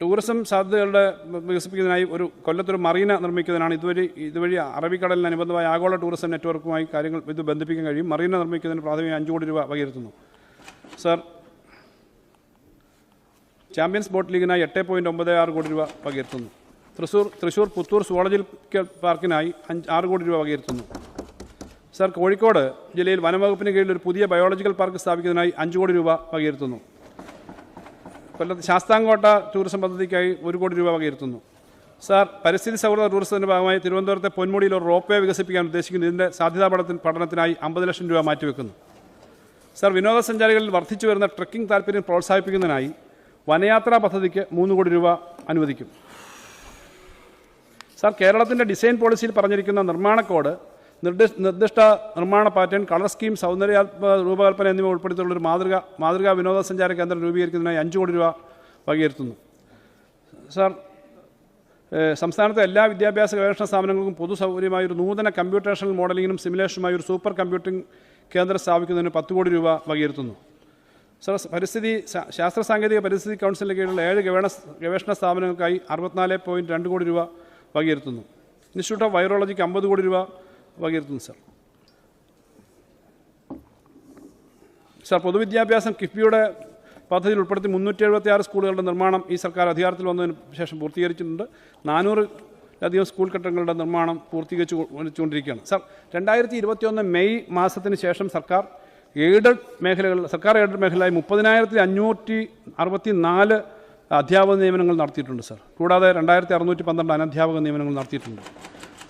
Tourism സാധ്യതകളുടെ വികസിപ്പിക്കുന്നതിനായി ഒരു കൊല്ലത്തൊരു മറീന നിർമ്മിക്കുന്നതിനാണ് ഇതുവഴി ഇതുവഴി അറബിക്കടലിന് അനുബന്ധമായ ആഗോള ടൂറിസം നെറ്റ്വർക്കുമായി കാര്യങ്ങൾ ഇത് ബന്ധിപ്പിക്കാൻ കഴിയും. മറീന നിർമ്മിക്കുന്നതിന് പ്രാഥമിക അഞ്ച് കോടി രൂപ വകയിരുത്തുന്നു. സർ ചാമ്പ്യൻസ് ബോട്ട് ലീഗിനായി എട്ട് പോയിന്റ് ഒമ്പത് ആറ് കോടി രൂപ വകയിരുത്തുന്നു. തൃശൂർ തൃശ്ശൂർ പുത്തൂർ സുവോളജിക്കൽ പാർക്കിനായി അഞ്ച് ആറ് കോടി രൂപ വകയിരുത്തുന്നു. സർ കോഴിക്കോട് ജില്ലയിൽ വനംവകുപ്പിന് കീഴിൽ ഒരു പുതിയ ബയോളജിക്കൽ പാർക്ക് സ്ഥാപിക്കുന്നതിനായി അഞ്ച് കോടി രൂപ വകയിരുത്തുന്നു. കൊല്ലത്ത് ശാസ്താംകോട്ട ടൂറിസം പദ്ധതിക്കായി ഒരു കോടി രൂപ വകയിരുത്തുന്നു. സാർ പരിസ്ഥിതി സൗഹൃദ ടൂറിസത്തിന്റെ ഭാഗമായി തിരുവനന്തപുരത്തെ പൊന്മുടിയിൽ ഒരു റോപ്പ് വേ വികസിപ്പിക്കാൻ ഉദ്ദേശിക്കുന്നു. ഇതിന്റെ സാധ്യതാ പഠനത്തിന് പഠനത്തിനായി അമ്പത് ലക്ഷം രൂപ മാറ്റിവെക്കുന്നു. സാർ വിനോദസഞ്ചാരികളിൽ വർദ്ധിച്ചു വരുന്ന ട്രക്കിംഗ് താല്പര്യം പ്രോത്സാഹിപ്പിക്കുന്നതിനായി വനയാത്രാ പദ്ധതിക്ക് മൂന്ന് കോടി രൂപ അനുവദിക്കും. സാർ കേരളത്തിന്റെ ഡിസൈൻ പോളിസിയിൽ പറഞ്ഞിരിക്കുന്ന നിർമ്മാണ കോഡ് നിർദ്ദിഷ് നിർദ്ദിഷ്ട നിർമ്മാണ പാറ്റേൺ കളർ സ്കീം സൗന്ദര്യാത്മക രൂപകൽപ്പന എന്നിവ ഉൾപ്പെടുത്തിയുള്ള ഒരു മാതൃക മാതൃകാ വിനോദസഞ്ചാര കേന്ദ്രം രൂപീകരിക്കുന്നതിനായി അഞ്ച് കോടി രൂപ വകയിരുത്തുന്നു. സാർ സംസ്ഥാനത്തെ എല്ലാ വിദ്യാഭ്യാസ ഗവേഷണ സ്ഥാപനങ്ങൾക്കും പൊതു സൗകര്യമായ ഒരു നൂതന കമ്പ്യൂട്ടേഷണൽ മോഡലിങ്ങിനും സിമുലേഷനുമായി ഒരു സൂപ്പർ കമ്പ്യൂട്ടിംഗ് കേന്ദ്രം സ്ഥാപിക്കുന്നതിന് പത്ത് കോടി രൂപ വകയിരുത്തുന്നു. സർ പരിസ്ഥിതി ശാസ്ത്ര സാങ്കേതിക പരിസ്ഥിതി കൗൺസിലിന് കീഴിലുള്ള ഏഴ് ഗവേഷണ ഗവേഷണ സ്ഥാപനങ്ങൾക്കായി അറുപത്തിനാല് പോയിന്റ് രണ്ട് കോടി രൂപ വകയിരുത്തുന്നു. ഇൻസ്റ്റിറ്റ്യൂട്ട് ഓഫ് വൈറോളജിക്ക് അമ്പത് കോടി രൂപ വകയിരുത്തുന്നു സാർ. സാർ പൊതുവിദ്യാഭ്യാസം കിഫ്ബിയുടെ പദ്ധതിയിൽ ഉൾപ്പെടുത്തി മുന്നൂറ്റി എഴുപത്തി ആറ് സ്കൂളുകളുടെ നിർമ്മാണം ഈ സർക്കാർ അധികാരത്തിൽ വന്നതിന് ശേഷം പൂർത്തീകരിച്ചിട്ടുണ്ട്. നാനൂറിലധികം സ്കൂൾ കെട്ടിടങ്ങളുടെ നിർമ്മാണം പൂർത്തീകരിച്ചുകൊണ്ടിരിക്കുകയാണ് കൊണ്ടിരിക്കുകയാണ് സർ രണ്ടായിരത്തി ഇരുപത്തിയൊന്ന് മെയ് മാസത്തിന് ശേഷം സർക്കാർ എയ്ഡഡ് മേഖലകൾ സർക്കാർ എയ്ഡഡ് മേഖലയായി മുപ്പതിനായിരത്തി അഞ്ഞൂറ്റി അറുപത്തി നാല് അധ്യാപക നിയമനങ്ങൾ നടത്തിയിട്ടുണ്ട് സാർ. കൂടാതെ രണ്ടായിരത്തി അറുന്നൂറ്റി പന്ത്രണ്ട് അനധ്യാപക നിയമനങ്ങൾ നടത്തിയിട്ടുണ്ട്.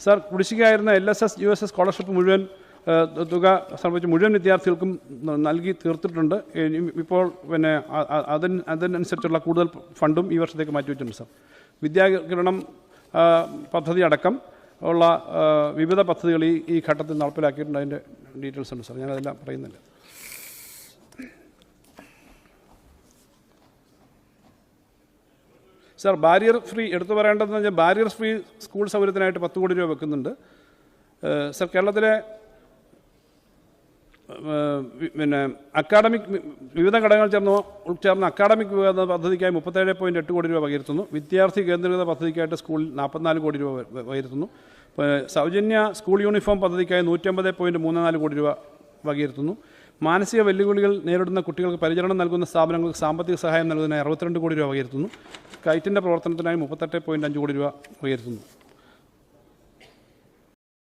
Sir കുടിശ്ശികയായിരുന്ന L S S U S S scholarship മുഴുവൻ തുക സംബന്ധിച്ച് മുഴുവൻ വിദ്യാർത്ഥികൾക്കും നൽകി തീർത്തിട്ടുണ്ട്. ഇപ്പോൾ പിന്നെ അതിന് അതിനനുസരിച്ചുള്ള കൂടുതൽ ഫണ്ടും ഈ വർഷത്തേക്ക് മാറ്റിവെച്ചിട്ടുണ്ട് സാർ. വിദ്യാകിരണം പദ്ധതി അടക്കം ഉള്ള വിവിധ പദ്ധതികൾ ഈ ഈ ഘട്ടത്തിൽ നടപ്പിലാക്കിയിട്ടുണ്ട്. അതിന്റെ ഡീറ്റെയിൽസ് ഉണ്ട് സാർ. ഞാനതെല്ലാം പറയുന്നില്ല സാർ ബാരിയർ ഫ്രീ എടുത്തു പറയേണ്ടതെന്ന് പറഞ്ഞാൽ ബാരിയർ ഫ്രീ സ്കൂൾ സൗകര്യത്തിനായിട്ട് പത്ത് കോടി രൂപ വെക്കുന്നുണ്ട്. സർ കേരളത്തിലെ പിന്നെ അക്കാഡമിക് വിവിധ ഘടകങ്ങൾ ചേർന്ന് ചേർന്ന അക്കാഡമിക് വിവാദ പദ്ധതിക്കായി മുപ്പത്തേഴ് പോയിന്റ് എട്ട് കോടി രൂപ വകയിരുത്തുന്നു. വിദ്യാർത്ഥി കേന്ദ്രീകൃത പദ്ധതിക്കായിട്ട് സ്കൂളിൽ നാൽപ്പത്തിനാല് കോടി രൂപ വകയിരുത്തുന്നു. സൗജന്യ സ്കൂൾ യൂണിഫോം പദ്ധതിക്കായി നൂറ്റമ്പത് പോയിന്റ് മൂന്ന് നാല് കോടി രൂപ വകയിരുത്തുന്നു. മാനസിക വെല്ലുവിളികൾ നേരിടുന്ന കുട്ടികൾക്ക് പരിചരണം നൽകുന്ന സ്ഥാപനങ്ങൾക്ക് സാമ്പത്തിക സഹായം നൽകുന്നതിനായി അറുപത്തിരണ്ട് കോടി രൂപ ഉയർത്തുന്നു. കൈറ്റിന്റെ പ്രവർത്തനത്തിനായി മുപ്പത്തെട്ട് പോയിന്റ് അഞ്ച് കോടി രൂപ വകയിരുത്തുന്നു